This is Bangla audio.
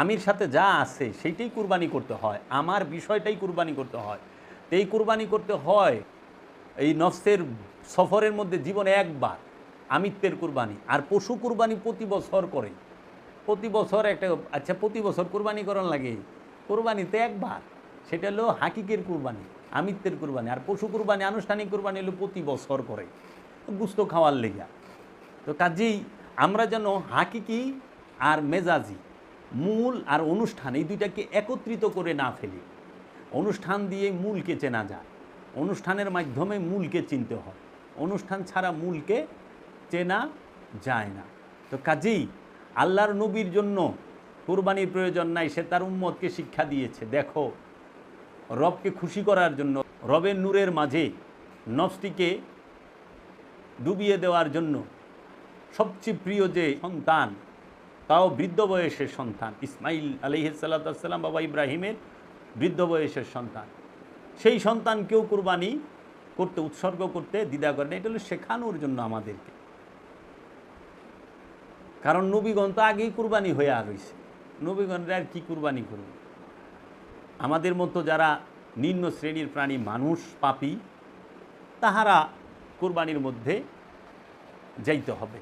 আমির সাথে যা আছে সেইটাই কুরবানি করতে হয়, আমার বিষয়টাই কুরবানি করতে হয়। তো এই কুরবানি করতে হয়, এই নফসের সফরের মধ্যে জীবনে একবার, আমিত্বের কুরবানি। আর পশু কুরবানি প্রতি বছর করে। প্রতি বছর একটা আচ্ছা প্রতি বছর কুরবানি করার লাগে। কুরবানিতে একবার, সেটা হলো হাকিকের কুরবানি, আমিত্বের কুরবানি। আর পশু কুরবানি, আনুষ্ঠানিক কুরবানি হলো প্রতি বছর করে, গুস্ত খাওয়ার লেগা তো কাজেই আমরা যেন হাকিকি আর মেজাজি মূল আর অনুষ্ঠান, এই দুইটাকে একত্রিত করে না ফেলি। অনুষ্ঠান দিয়ে মূলকে চেনা যায়। অনুষ্ঠানের মাধ্যমে মূলকে চিনতে হয়। অনুষ্ঠান ছাড়া মূলকে চেনা যায় না। তো কাজেই আল্লাহর নবীর জন্য কোরবানির প্রয়োজন নাই, সে তার উম্মতকে শিক্ষা দিয়েছে। দেখো, রবকে খুশি করার জন্য, রবের নূরের মাঝে নফসটিকে ডুবিয়ে দেওয়ার জন্য সবচেয়ে প্রিয় যে সন্তান তাও বৃদ্ধ বয়সের সন্তান। ইসমাইল আলহিসাল্লাম বাবা ইব্রাহিমের বৃদ্ধ বয়সের সন্তান। সেই সন্তানকেও কুরবানি করতে, উৎসর্গ করতে দ্বিধা করেন এটা হলো শেখানোর জন্য আমাদেরকে। কারণ নবীগণ তো আগেই কুরবানি হয়ে রয়েছে নবীগণরা আর কি কুরবানি করবে? আমাদের মতো যারা নিম্ন শ্রেণির প্রাণী মানুষ, পাপী, তাহারা কুরবানির মধ্যে যাইতে হবে।